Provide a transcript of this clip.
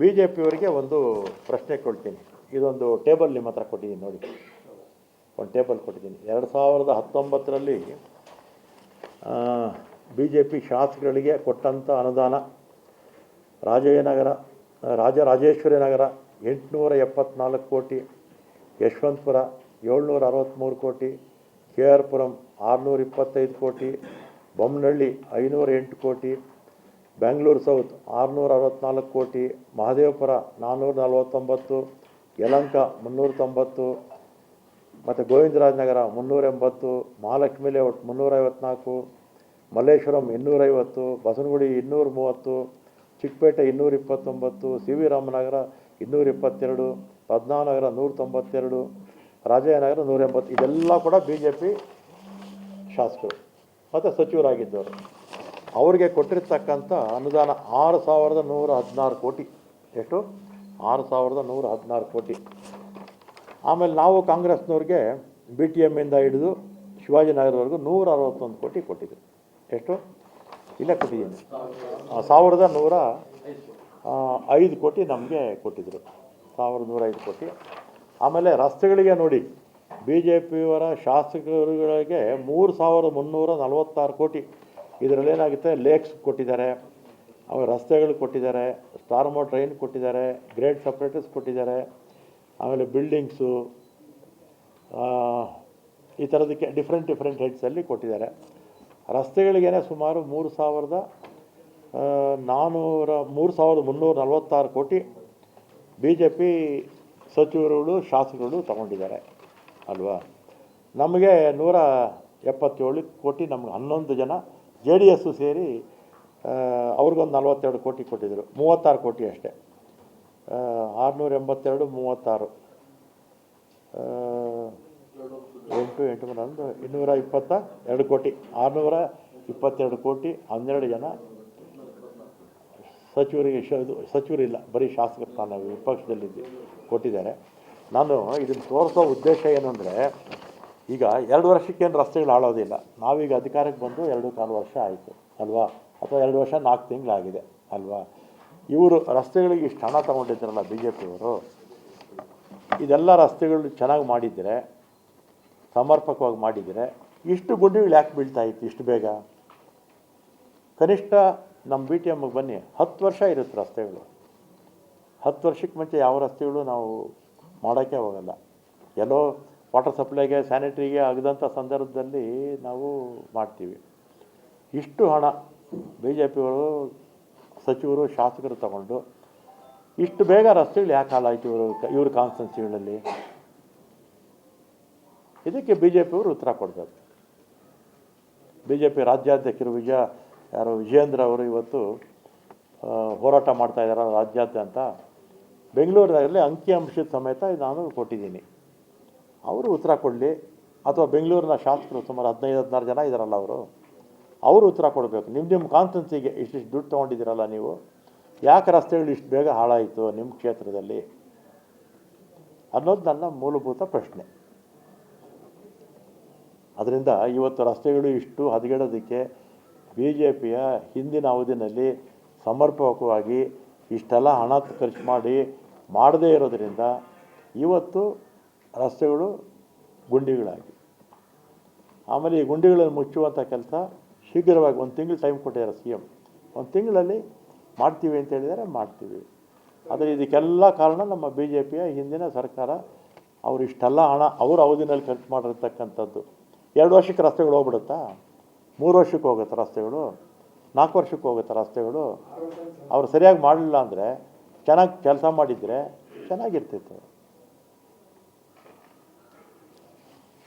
B J ಪಿಯವರಿಗೆ ಒಂದು ಪ್ರಶ್ನೆ ಕೊಡ್ತೀನಿ ಇದೊಂದು ಟೇಬಲ್ ನಿಮ್ಮ ಹತ್ರ ಕೊಟ್ಟಿದ್ದೀನಿ ನೋಡಿ. ಒಂದು ಟೇಬಲ್ ಕೊಟ್ಟಿದ್ದೀನಿ. ಎರಡು ಸಾವಿರದ ಹತ್ತೊಂಬತ್ತರಲ್ಲಿ ಬಿ ಜೆ ಪಿ ಶಾಸಕರಿಗೆ ಕೊಟ್ಟಂಥ ಅನುದಾನ ರಾಜಯ್ಯನಗರ ರಾಜರಾಜೇಶ್ವರಿ ನಗರ ಎಂಟುನೂರ ಎಪ್ಪತ್ನಾಲ್ಕು ಕೋಟಿ, ಯಶವಂತಪುರ ಏಳ್ನೂರ ಅರವತ್ತ್ಮೂರು ಕೋಟಿ, ಕೆ ಆರ್ ಪುರಂ ಆರುನೂರ ಇಪ್ಪತ್ತೈದು ಕೋಟಿ ಬೊಮ್ಮನಹಳ್ಳಿ ಐನೂರ ಎಂಟು ಕೋಟಿ ಬೆಂಗಳೂರು ಸೌತ್ ಆರುನೂರ ಅರವತ್ತ್ನಾಲ್ಕು ಕೋಟಿ ಮಹದೇವಪುರ ನಾನ್ನೂರ ನಲವತ್ತೊಂಬತ್ತು ಯಲಂಕ ಮುನ್ನೂರ ತೊಂಬತ್ತು ಮತ್ತು ಗೋವಿಂದರಾಜನಗರ ಮುನ್ನೂರ ಎಂಬತ್ತು ಮಹಾಲಕ್ಷ್ಮಿ ಲೇಔಟ್ ಮುನ್ನೂರ ಐವತ್ನಾಲ್ಕು ಮಲ್ಲೇಶ್ವರಂ ಇನ್ನೂರೈವತ್ತು ಬಸನಗುಡಿ ಇನ್ನೂರ ಮೂವತ್ತು ಚಿಕ್ಕಪೇಟೆ ಇನ್ನೂರ ಇಪ್ಪತ್ತೊಂಬತ್ತು ಸಿ ವಿ ರಾಮನಗರ ಇನ್ನೂರ ಇಪ್ಪತ್ತೆರಡು ಪದ್ಮಾನಗರ ನೂರ ತೊಂಬತ್ತೆರಡು ರಾಜಯ್ಯನಗರ ನೂರ ಎಂಬತ್ತು ಇದೆಲ್ಲ ಕೂಡ ಬಿ ಜೆ ಪಿ ಶಾಸಕರು, ಮತ್ತು ಸಚಿವರಾಗಿದ್ದವರು. ಅವರಿಗೆ ಕೊಟ್ಟಿರ್ತಕ್ಕಂಥ ಅನುದಾನ ಆರು ಸಾವಿರದ ನೂರ ಹದಿನಾರು ಕೋಟಿ. ಎಷ್ಟು? ಆರು ಸಾವಿರದ ನೂರ ಹದಿನಾರು ಕೋಟಿ. ಆಮೇಲೆ ನಾವು ಕಾಂಗ್ರೆಸ್ನವ್ರಿಗೆ ಬಿ ಟಿ ಎಮ್ಮಿಂದ ಹಿಡಿದು ಶಿವಾಜಿನಗರವರೆಗೂ ನೂರ ಅರವತ್ತೊಂದು ಕೋಟಿ ಕೊಟ್ಟಿದ್ರು ಎಷ್ಟು? ಇಲ್ಲ ಕೊಟ್ಟಿದ್ದೀನಿ. ಸಾವಿರದ ನೂರ ಐದು ಕೋಟಿ ನಮಗೆ ಕೊಟ್ಟಿದ್ದರು ಸಾವಿರದ ನೂರ ಐದು ಕೋಟಿ. ಆಮೇಲೆ ರಸ್ತೆಗಳಿಗೆ ನೋಡಿ ಬಿ ಜೆ ಪಿಯವರ ಶಾಸಕರುಗಳಿಗೆ ಮೂರು ಸಾವಿರದ ಮುನ್ನೂರ ನಲವತ್ತಾರು ಕೋಟಿ. ಇದರಲ್ಲಿ ಏನಾಗುತ್ತೆ ಲೇಕ್ಸ್ ಕೊಟ್ಟಿದ್ದಾರೆ ಆಮೇಲೆ ರಸ್ತೆಗಳು ಕೊಟ್ಟಿದ್ದಾರೆ ಸ್ಟಾರ್ ಮೋ ಟ್ರೈನ್ ಕೊಟ್ಟಿದ್ದಾರೆ ಗ್ರೇಡ್ ಸಪ್ರೇಟರ್ಸ್ ಕೊಟ್ಟಿದ್ದಾರೆ, ಆಮೇಲೆ ಬಿಲ್ಡಿಂಗ್ಸು ಈ ಥರದಕ್ಕೆ ಡಿಫ್ರೆಂಟ್ ಡಿಫ್ರೆಂಟ್ ಹೆಡ್ಸಲ್ಲಿ ಕೊಟ್ಟಿದ್ದಾರೆ. ರಸ್ತೆಗಳಿಗೇನೆ ಸುಮಾರು ಮೂರು ಸಾವಿರದ ನಾನ್ನೂರ ಮೂರು ಸಾವಿರದ ಮುನ್ನೂರ ನಲವತ್ತಾರು ಕೋಟಿ ಬಿ ಜೆ ಪಿ ಸಚಿವರುಗಳು, ಶಾಸಕರುಗಳು ತಗೊಂಡಿದ್ದಾರೆ, ಅಲ್ವಾ? ನಮಗೆ ನೂರ ಎಪ್ಪತ್ತೇಳು ಕೋಟಿ, ನಮ್ಗೆ ಹನ್ನೊಂದು ಜನ ಜೆ ಡಿ ಎಸ್ಸು ಸೇರಿ ಅವ್ರಿಗೊಂದು ನಲ್ವತ್ತೆರಡು ಕೋಟಿ ಕೊಟ್ಟಿದ್ದರು ಮೂವತ್ತಾರು ಕೋಟಿ ಅಷ್ಟೇ. ಆರುನೂರ ಎಂಬತ್ತೆರಡು ಮೂವತ್ತಾರು. ಎಂಟು ಎಂಟು ಹನ್ನೊಂದು ಇನ್ನೂರ ಇಪ್ಪತ್ತ ಎರಡು ಕೋಟಿ. ಆರುನೂರ ಇಪ್ಪತ್ತೆರಡು ಕೋಟಿ, ಹನ್ನೆರಡು ಜನ ಸಚಿವರಿಗೆ ಸಚಿವರಿಲ್ಲ, ಬರೀ ಶಾಸಕ ಸ್ಥಾನ ವಿಪಕ್ಷದಲ್ಲಿದ್ದು ಕೊಟ್ಟಿದ್ದಾರೆ. ನಾನು ಇದನ್ನು ತೋರಿಸೋ ಉದ್ದೇಶ ಏನು ಅಂದರೆ ಈಗ ಎರಡು ವರ್ಷಕ್ಕೇನು ರಸ್ತೆಗಳು ಹಾಳೋದಿಲ್ಲ ನಾವೀಗ ಅಧಿಕಾರಕ್ಕೆ ಬಂದು ಎರಡು ಕಾಲು ವರ್ಷ ಆಯಿತು, ಅಲ್ವಾ? ಅಥವಾ ಎರಡು ವರ್ಷ ನಾಲ್ಕು ತಿಂಗಳಾಗಿದೆ, ಅಲ್ವಾ? ಇವರು ರಸ್ತೆಗಳಿಗೆ ಇಷ್ಟು ಹಣ ತಗೊಂಡಿದ್ದಾರಲ್ಲ ಬಿ ಜೆ ಪಿಯವರು ಇದೆಲ್ಲ ರಸ್ತೆಗಳು ಚೆನ್ನಾಗಿ ಮಾಡಿದರೆ, ಸಮರ್ಪಕವಾಗಿ ಮಾಡಿದರೆ ಇಷ್ಟು ಗುಂಡಿಗಳು ಯಾಕೆ ಬೀಳ್ತಾ ಇತ್ತು ಇಷ್ಟು ಬೇಗ? ಕನಿಷ್ಠ ನಮ್ಮ ಬಿ ಟಿ ಎಮ್ಗೆ ಬನ್ನಿ, ಹತ್ತು ವರ್ಷ ಇರುತ್ತೆ ರಸ್ತೆಗಳು. ಹತ್ತು ವರ್ಷಕ್ಕೆ ಮುಂಚೆ ಯಾವ ರಸ್ತೆಗಳು ನಾವು ಮಾಡೋಕ್ಕೆ ಹೋಗಲ್ಲ. ಎಲ್ಲೋ ವಾಟರ್ ಸಪ್ಲೈಗೆ, ಸ್ಯಾನಿಟ್ರಿಗೆ ಆಗದಂಥ ಸಂದರ್ಭದಲ್ಲಿ ನಾವು ಮಾಡ್ತೀವಿ. ಇಷ್ಟು ಹಣ ಬಿ ಜೆ ಪಿಯವರು ಸಚಿವರು, ಶಾಸಕರು ತಗೊಂಡು ಇಷ್ಟು ಬೇಗ ರಸ್ತೆಗಳು ಯಾಕೆ ಹಾಳಾಯ್ತು ಇವರು, ಇವ್ರ ಕಾನ್ಸ್ಟೆನ್ಸಿಗಳಲ್ಲಿ ಇದಕ್ಕೆ ಬಿ ಜೆ ಪಿಯವರು ಉತ್ತರ ಕೊಡಬೇಕು. ಬಿ ಜೆ ಪಿ ರಾಜ್ಯಾಧ್ಯಕ್ಷರು ವಿಜಯ ಯಾರು, ವಿಜಯೇಂದ್ರ ಅವರು ಇವತ್ತು ಹೋರಾಟ ಮಾಡ್ತಾ ಇದ್ದಾರೆ ರಾಜ್ಯಾದ್ಯಂತ. ಬೆಂಗಳೂರಿನಲ್ಲಿ ಅಂಕಿಅಂಶದ ಸಮೇತ ನಾನು ಕೊಟ್ಟಿದ್ದೀನಿ. ಅವರು ಉತ್ತರ ಕೊಡಲಿ. ಅಥವಾ ಬೆಂಗಳೂರಿನ ಶಾಸಕರು ಸುಮಾರು ಹದಿನೈದು, ಹದಿನಾರು ಜನ ಇದ್ದಾರಲ್ಲ ಅವರು. ಅವರು ಉತ್ತರ ಕೊಡಬೇಕು. ನಿಮ್ಮ ನಿಮ್ಮ ಕಾನ್ಸ್ಟೆನ್ಸಿಗೆ ಇಷ್ಟಿಷ್ಟು ದುಡ್ಡು ತೊಗೊಂಡಿದ್ದೀರಲ್ಲ ನೀವು. ಯಾಕೆ ರಸ್ತೆಗಳು ಇಷ್ಟು ಬೇಗ ಹಾಳಾಯಿತು ನಿಮ್ಮ ಕ್ಷೇತ್ರದಲ್ಲಿ? ಅನ್ನೋದು ನನ್ನ ಮೂಲಭೂತ ಪ್ರಶ್ನೆ. ಅದರಿಂದ ಇವತ್ತು ರಸ್ತೆಗಳು ಇಷ್ಟು ಹದಗೆಡೋದಕ್ಕೆ ಬಿ ಜೆ ಪಿಯ ಹಿಂದಿನ ಅವಧಿನಲ್ಲಿ ಸಮರ್ಪಕವಾಗಿ ಇಷ್ಟೆಲ್ಲ ಹಣ ಖರ್ಚು ಮಾಡಿ ಮಾಡದೇ ಇರೋದರಿಂದ ಇವತ್ತು ರಸ್ತೆಗಳು ಗುಂಡಿಗಳಾಗಿ ಆಮೇಲೆ ಈ ಗುಂಡಿಗಳನ್ನು ಮುಚ್ಚುವಂಥ ಕೆಲಸ ಶೀಘ್ರವಾಗಿ ಒಂದು ತಿಂಗಳು ಟೈಮ್ ಕೊಟ್ಟಿದ್ದಾರೆ ಸಿ ಎಂ ಒಂದು ತಿಂಗಳಲ್ಲಿ ಮಾಡ್ತೀವಿ ಅಂತ ಹೇಳಿದರೆ ಮಾಡ್ತೀವಿ. ಆದರೆ ಇದಕ್ಕೆಲ್ಲ ಕಾರಣ ನಮ್ಮ ಬಿ ಜೆ ಪಿಯ ಹಿಂದಿನ ಸರ್ಕಾರ, ಅವರು ಇಷ್ಟೆಲ್ಲ ಹಣ, ಅವ್ರ ಅವಧಿನಲ್ಲಿ ಖರ್ಚು ಮಾಡಿರ್ತಕ್ಕಂಥದ್ದು. ಎರಡು ವರ್ಷಕ್ಕೆ ರಸ್ತೆಗಳು ಹೋಗ್ಬಿಡುತ್ತಾ? ಮೂರು ವರ್ಷಕ್ಕೆ ಹೋಗುತ್ತೆ ರಸ್ತೆಗಳು. ನಾಲ್ಕು ವರ್ಷಕ್ಕೆ ಹೋಗುತ್ತೆ ರಸ್ತೆಗಳು. ಅವರು ಸರಿಯಾಗಿ ಮಾಡಲಿಲ್ಲ ಅಂದರೆ ಚೆನ್ನಾಗಿ ಕೆಲಸ ಮಾಡಿದರೆ ಚೆನ್ನಾಗಿರ್ತಿತ್ತು.